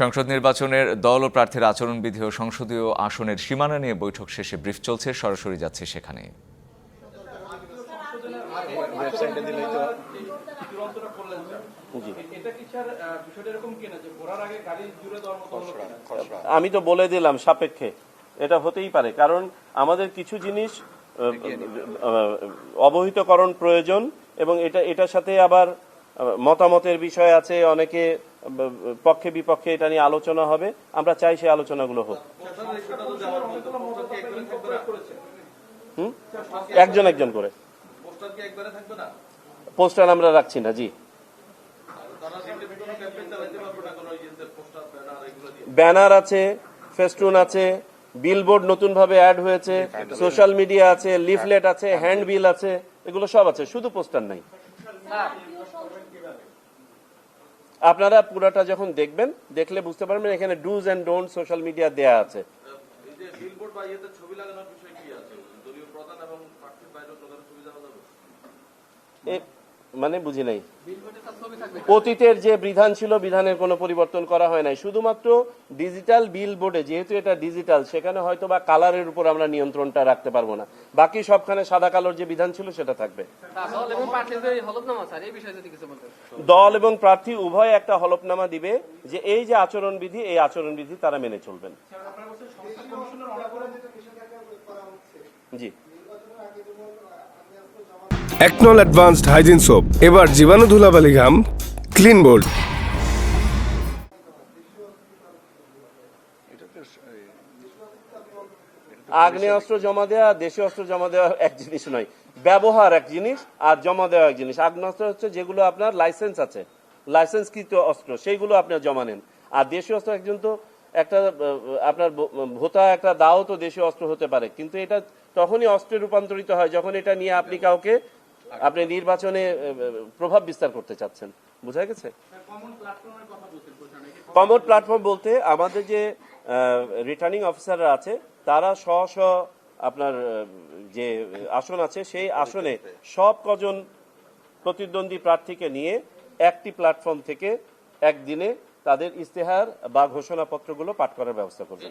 সংসদ নির্বাচনের দল ও প্রার্থীর আচরণবিধি ও সংসদীয় আসনের সীমানা নিয়ে বৈঠক শেষে ব্রিফ চলছে, সরাসরি যাচ্ছে সেখানে? আমি তো বলে দিলাম সাপেক্ষে, এটা হতেই পারে, কারণ আমাদের কিছু জিনিস অবহিতকরণ প্রয়োজন এবং এটা, এটার সাথে আবার মতামতের বিষয় আছে, অনেকে পক্ষে বিপক্ষে এটা নিয়ে আলোচনা হবে। আমরা চাই সেই আলোচনাগুলো হোক? একজন একজন করে। পোস্টার আমরা রাখছি না, জি। ব্যানার আছে, ফেস্টুন আছে বিলবোর্ড নতুন ভাবে অ্যাড হয়েছে সোশ্যাল মিডিয়া আছে লিফলেট আছে হ্যান্ড বিল আছে, এগুলো সব আছে, শুধু পোস্টার নাই। আপনারা পুরাটা যখন দেখবেন দেখলে বুঝতে পারবেন এখানে do's and don't social media দেয়া আছে। এ মানে বুঝি নাই। অতীতের যে বিধান ছিল, বিধানের কোনো পরিবর্তন করা হয় নাই। শুধুমাত্র ডিজিটাল বিল বোর্ডে যেহেতু এটা ডিজিটাল সেখানে হয়তো বা কালারের উপর আমরা নিয়ন্ত্রণটা রাখতে পারব না। বাকি সবখানে সাদা কালোর যে বিধান ছিল, সেটা থাকবে। দল এবং প্রার্থী উভয় একটা হলফনামা দিবে যে, এই যে আচরণবিধি, এই আচরণবিধি তারা মেনে চলবেন। জি। একনল অ্যাডভান্সড হাইজিন সোপ এবার জীবাণু ধুলাবালি ঘাম ক্লিন বোল্ড আগ্নেয়াস্ত্র জমা দেওয়া দেশীয় অস্ত্র জমা দেওয়া এক জিনিস নয়। ব্যবহার এক জিনিস আর জমা দেওয়া এক জিনিস। আগ্নেয়াস্ত্র হচ্ছে যেগুলো আপনার লাইসেন্স আছে। লাইসেন্সকৃত অস্ত্র, সেইগুলো আপনার জমা নেন। আর দেশীয় অস্ত্র একজন তো একটা আপনার ভোতা একটা দাও তো দেশীয় অস্ত্র হতে পারে। কিন্তু এটা তখনই অস্ত্রে রূপান্তরিত হয় যখন এটা নিয়ে আপনি কাউকে আপনি নির্বাচনে প্রভাব বিস্তার করতে চাচ্ছেন বোঝা গেছে? কমন প্ল্যাটফর্ম বলতে আমাদের যে রিটার্নিং অফিসাররা আছে তারা স্ব স্ব আপনার যে আসন আছে সেই আসনে সব কজন প্রতিদ্বন্দ্বী প্রার্থীকে নিয়ে একটি প্ল্যাটফর্ম থেকে একদিনে তাদের ইস্তেহার বা ঘোষণাপত্রগুলো পাঠ করার ব্যবস্থা করবেন।